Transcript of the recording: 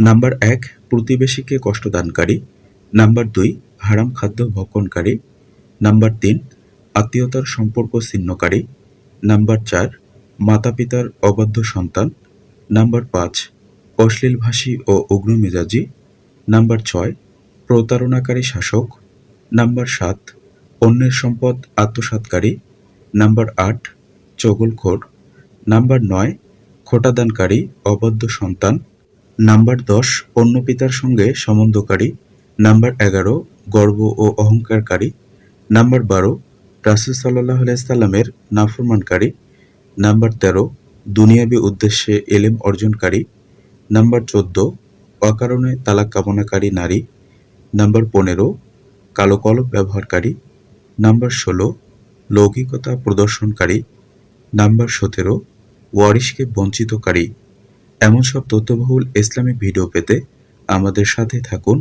Number এক, প্রতিবেশীকে কষ্টদানকারী। Number দুই, হারাম খাদ্য ভক্ষণকারী। নাম্বার তিন, আত্মীয়তার সম্পর্ক ছিন্নকারী। নাম্বার চার মাতা পিতার অবাধ্য সন্তান। নাম্বার পাঁচ, অশ্লীলভাষী ও উগ্র মেজাজি নাম্বার ছয়, প্রতারণাকারী শাসক। নাম্বার সাত, অন্যের সম্পদ আত্মসাৎকারী। নাম্বার আট, চগলখোর। নাম্বার নয়, খোটাদানকারী, অবাধ্য সন্তান। নাম্বার দশ, অন্য পিতার সঙ্গে সম্বন্ধকারী। নাম্বার এগারো, গর্ব ও অহংকারকারী। নাম্বার বারো, রাসুল সাল্লাহ আলাইসাল্লামের নাফরমানকারী। নাম্বার তেরো, দুনিয়াবী উদ্দেশ্যে এলেম অর্জনকারী। নাম্বার চোদ্দ, অকারণে তালাক কামনাকারী নারী। নাম্বার পনেরো, কালো কলম ব্যবহারকারী। নাম্বার ষোলো, লৌকিকতা প্রদর্শনকারী। নাম্বার সতেরো, ওয়ারিশকে বঞ্চিতকারী। এমন সব তথ্যবহুল ইসলামিক ভিডিও পেতে আমাদের সাথে থাকুন।